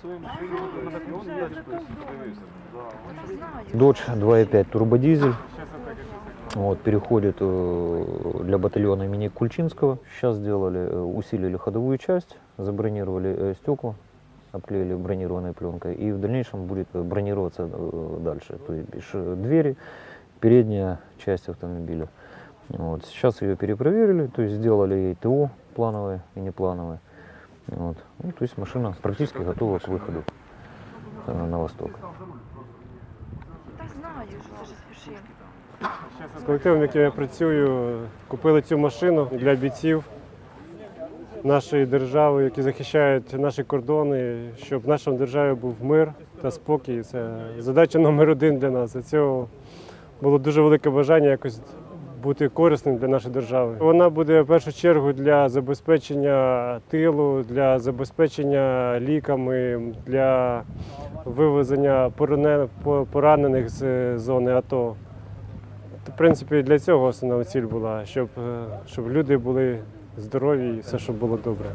свою машину, на дальше, то есть привез. Дочь 2.5 турбодизель. Вот, переходит э, для батальона имени Кульчинского. Сейчас сделали, э, усилили ходовую часть, забронировали э, стекла, обклеили бронированной пленкой. И в дальнейшем будет бронироваться дальше. То есть двери, передняя часть автомобиля. Вот. Сейчас ее перепроверили, то есть сделали ей ТО плановое и неплановое. Вот. Ну, то есть машина практически готова к выходу э, на восток. З колективом, яким я працюю, купили цю машину для бійців нашої держави, які захищають наші кордони, щоб в нашій державі був мир та спокій. Це задача номер один для нас. Цього було дуже велике бажання якось бути корисним для нашої держави. Вона буде в першу чергу для забезпечення тилу, для забезпечення ліками, для вивезення поранених з зони АТО. В принципі, для цього основна ціль була, щоб, е, щоб люди були здорові і все, щоб було добре.